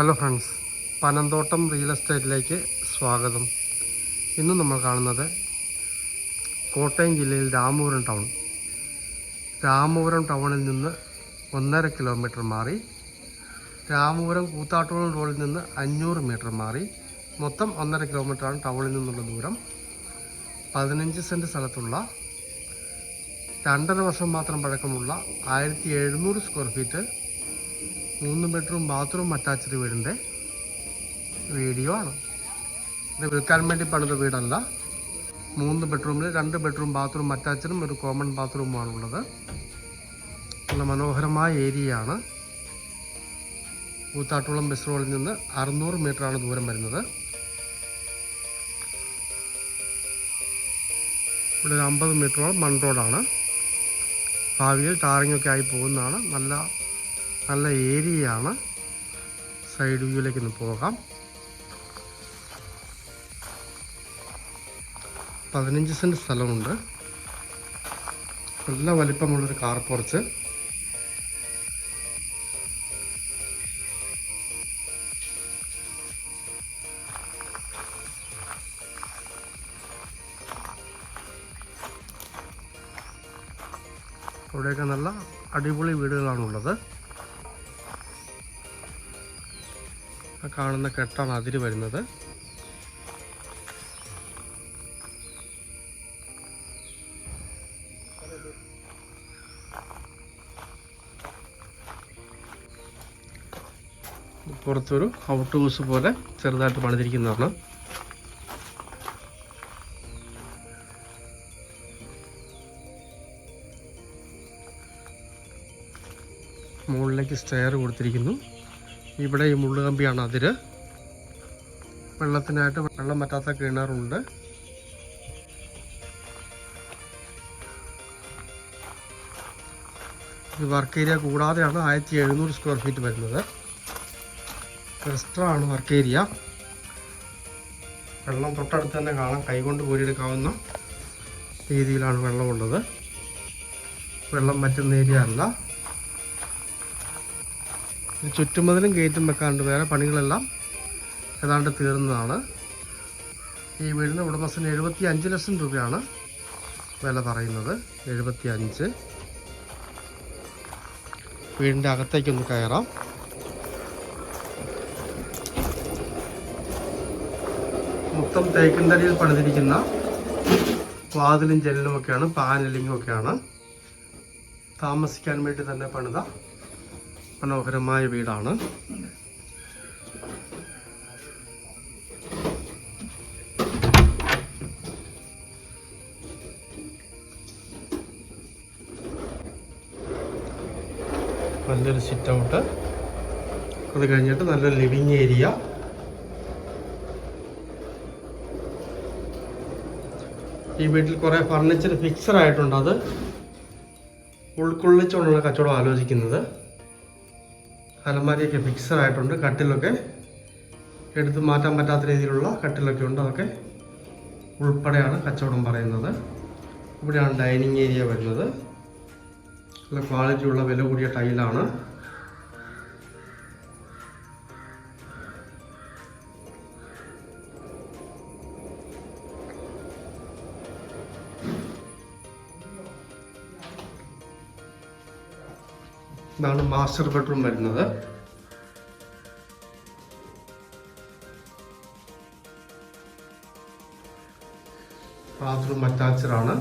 Hello friends Panamthottam real എസ്റ്റേറ്റിലേക്ക് സ്വാഗതം. ഇന്ന് നമ്മൾ കാണുന്നത് കോട്ടയം ജില്ലയിൽ രാമപുരം ടൗൺ. രാമപുരം ടൗണിൽ നിന്ന് ഒന്നര കിലോമീറ്റർ മാറി രാമപുരം കൂത്താട്ടുകുളം റോഡിൽ നിന്ന് അഞ്ഞൂറ് മീറ്റർ മാറി മൊത്തം ഒന്നര കിലോമീറ്ററാണ് ടൗണിൽ നിന്നുള്ള ദൂരം. പതിനഞ്ച് സെന്റ് സ്ഥലത്തുള്ള രണ്ടര വർഷം മാത്രം പഴക്കമുള്ള ആയിരത്തി എഴുന്നൂറ് സ്ക്വയർ ഫീറ്റ് മൂന്ന് ബെഡ്റൂം ബാത്റൂം അറ്റാച്ച്ഡ് വീടിന്റെ വീഡിയോ ആണ്. ഇത് വിൽക്കാൻ വേണ്ടി പണിത വീടല്ല. മൂന്ന് ബെഡ്റൂമിൽ രണ്ട് ബെഡ്റൂം ബാത്റൂം അറ്റാച്ചഡും ഒരു കോമൺ ബാത്റൂമാണുള്ളത് നല്ല മനോഹരമായ ഏരിയയാണ് കൂത്താട്ടുളം ബസ് റോഡിൽ നിന്ന് അറുന്നൂറ് ആണ് ദൂരം വരുന്നത്. ഇവിടെ ഒരു അമ്പത് മീറ്ററോളം മൺ റോഡാണ് ഭാവിയിൽ ടാറിങ്ങൊക്കെ ആയി പോകുന്നതാണ്. നല്ല നല്ല ഏരിയയാണ്. സൈഡ് വ്യൂയിലേക്ക് ഒന്ന് പോകാം. പതിനഞ്ച് സെന്റ് സ്ഥലമുണ്ട്. നല്ല വലിപ്പമുള്ളൊരു കാർ പുറച്ച് അവിടെയൊക്കെ നല്ല അടിപൊളി വീടുകളാണുള്ളത്. ആ കാണുന്ന കെട്ടാണ് അതിര് വരുന്നത്. പുറത്തൊരു ഔട്ട് ഹൗസ് പോലെ ചെറുതായിട്ട് പണിതിരിക്കുന്നതാണ്. മുകളിലേക്ക് സ്റ്റെയർ കൊടുത്തിരിക്കുന്നു. ഇവിടെ ഈ മുള്ളുകമ്പിയാണ് അതിര്. വെള്ളത്തിനായിട്ട് വെള്ളം പറ്റാത്ത കിണറുണ്ട്. ഇത് വർക്ക് ഏരിയ കൂടാതെയാണ് ആയിരത്തി എഴുന്നൂറ് സ്ക്വയർ ഫീറ്റ് വരുന്നത്. ആണ് വർക്ക് ഏരിയ. വെള്ളം തൊട്ടടുത്ത് തന്നെ കാണാം. കൈകൊണ്ട് കോരിയെടുക്കാവുന്ന രീതിയിലാണ് വെള്ളമുള്ളത്. വെള്ളം പറ്റുന്ന ഏരിയ അല്ല. ചുറ്റുമതിലും ഗേറ്റും വെക്കാണ്ട് വേറെ പണികളെല്ലാം ഏതാണ്ട് തീർന്നതാണ്. ഈ വീടിന് ഉടമസ്ഥന് എഴുപത്തി അഞ്ച് ലക്ഷം രൂപയാണ് വില പറയുന്നത്. എഴുപത്തി അഞ്ച് വീടിന്റെ അകത്തേക്കൊന്ന് കയറാം. മൊത്തം തേക്കിൻ തടിയിൽ പണിതിരിക്കുന്ന വാതിലും ജനലും ഒക്കെയാണ് പാനലിങ്ങും ഒക്കെയാണ് താമസിക്കാൻ വേണ്ടി തന്നെ പണിത മനോഹരമായ വീടാണ്. നല്ലൊരു സിറ്റ് ഔട്ട് അത് കഴിഞ്ഞിട്ട് നല്ലൊരു ലിവിങ് ഏരിയ ഈ വീട്ടിൽ കുറേ ഫർണിച്ചർ ഫിക്സഡ് ആയിട്ടുണ്ട് അത്. ഉൾക്കൊള്ളിച്ചുകൊണ്ടുള്ള കച്ചവടം ആലോചിക്കുന്നത്. അലമാരിയൊക്കെ ഫിക്സഡ് ആയിട്ടുണ്ട്. കട്ടിലൊക്കെ എടുത്ത് മാറ്റാൻ പറ്റാത്ത രീതിയിലുള്ള കട്ടിലൊക്കെ ഉണ്ട്. അതൊക്കെ ഉൾപ്പെടെയാണ് കച്ചവടം പറയുന്നത്. ഇവിടെയാണ് ഡൈനിങ് ഏരിയ വരുന്നത്. നല്ല ക്വാളിറ്റിയുള്ള വില കൂടിയ ടൈലാണ് ഇതാണ് മാസ്റ്റർ ബെഡ്റൂം വരുന്നത്. ബാത്റൂം അറ്റാച്ച്ഡ് ആണ്.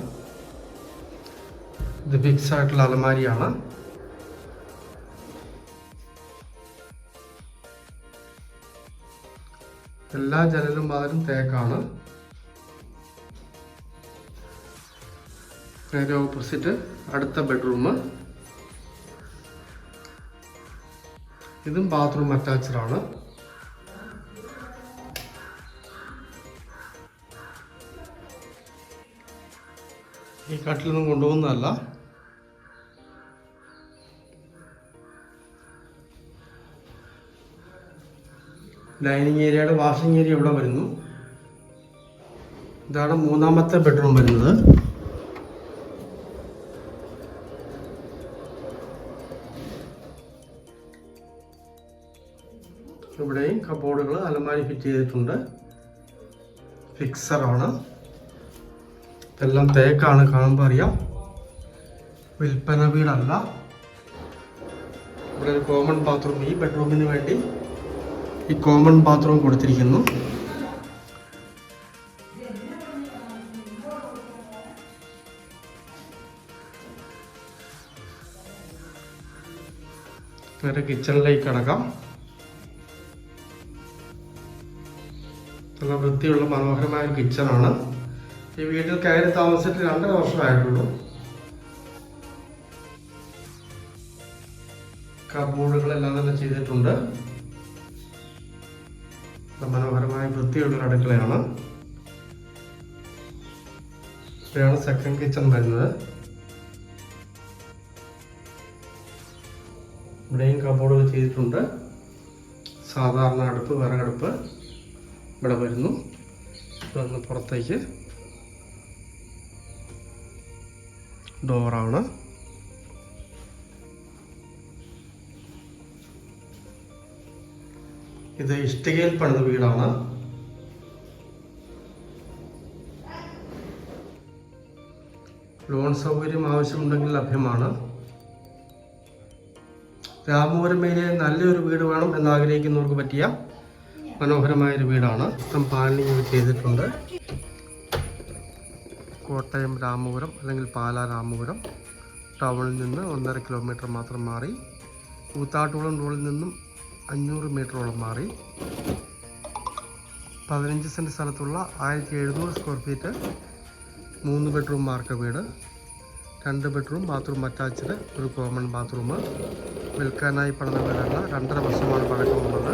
ഇത് ഫിക്സ് ആയിട്ടുള്ള അലമാരിയാണ്. എല്ലാ ജനലും വാതിലും തേക്കാണ്. നേരെ ഓപ്പോസിറ്റ് അടുത്ത ബെഡ്റൂം ഇതും ബാത്റൂം അറ്റാച്ച്ഡ് ആണ്. ഈ കട്ടിലൊന്നും കൊണ്ടുപോകുന്നതല്ല. ഡൈനിങ് ഏരിയയുടെ വാഷിംഗ് ഏരിയ ഇവിടെ വരുന്നു. ഇതാണ് മൂന്നാമത്തെ ബെഡ്റൂം വരുന്നത്. കബോർഡുകൾ അലമാരി ഫിറ്റ് ചെയ്തിട്ടുണ്ട്. ഫിക്സറാണ് ഇതെല്ലാം തേക്കാണ് കാണുമ്പോൾ അറിയാം. വിൽപ്പന വീടല്ല. ഇവിടെ ഒരു കോമൺ ബാത്റൂം ഈ ബെഡ്റൂമിന് വേണ്ടി ഈ കോമൺ ബാത്റൂം കൊടുത്തിരിക്കുന്നു. നേരെ കിച്ചണിലേക്ക് കിടക്കാം. നല്ല വൃത്തിയുള്ള മനോഹരമായ കിച്ചണാണ്. ഈ വീട്ടിൽ കയറി താമസിച്ചിട്ട് രണ്ടര വർഷമായിട്ടുള്ളൂ. കബോർഡുകളെല്ലാം തന്നെ ചെയ്തിട്ടുണ്ട്. മനോഹരമായ വൃത്തിയുള്ളൊരു അടുക്കളയാണ്. ഇവിടെയാണ് സെക്കൻഡ് കിച്ചൺ വരുന്നത്. ഇവിടെയും കബോർഡുകൾ ചെയ്തിട്ടുണ്ട്. സാധാരണ അടുപ്പ് വിറകടുപ്പ്. ഇവിടെ വരുന്നു. ഇതൊന്ന് പുറത്തേക്ക്. ഡോറാണ്. ഇത് ഇഷ്ടികയിൽ പണിത വീടാണ്. ലോൺ സൗകര്യം ആവശ്യമുണ്ടെങ്കിൽ ലഭ്യമാണ്. രാമപുരം ഏരിയയിൽ നല്ലൊരു വീട് വേണം എന്നാഗ്രഹിക്കുന്നവർക്ക് പറ്റിയ മനോഹരമായ ഒരു വീടാണ്. ഇത്തരം പാലിനിങ് ചെയ്തിട്ടുണ്ട്. കോട്ടയം രാമപുരം അല്ലെങ്കിൽ പാലാ രാമപുരം ടൗണിൽ നിന്ന് ഒന്നര കിലോമീറ്റർ മാത്രം മാറി കൂത്താട്ടുകുളം റോഡിൽ നിന്നും അഞ്ഞൂറ് മീറ്ററോളം മാറി. പതിനഞ്ച് സെന്റ് സ്ഥലത്തുള്ള ആയിരത്തി എഴുന്നൂറ് സ്ക്വയർ ഫീറ്റ് മൂന്ന് ബെഡ്റൂം മാർക്ക വീട് രണ്ട് ബെഡ്റൂം ബാത്റൂം അറ്റാച്ച്ഡ് ഒരു കോമൺ ബാത്റൂം. വിൽക്കാനായി പണിത വീടല്ല രണ്ടര വർഷമാണ് പഴക്കമുള്ളത്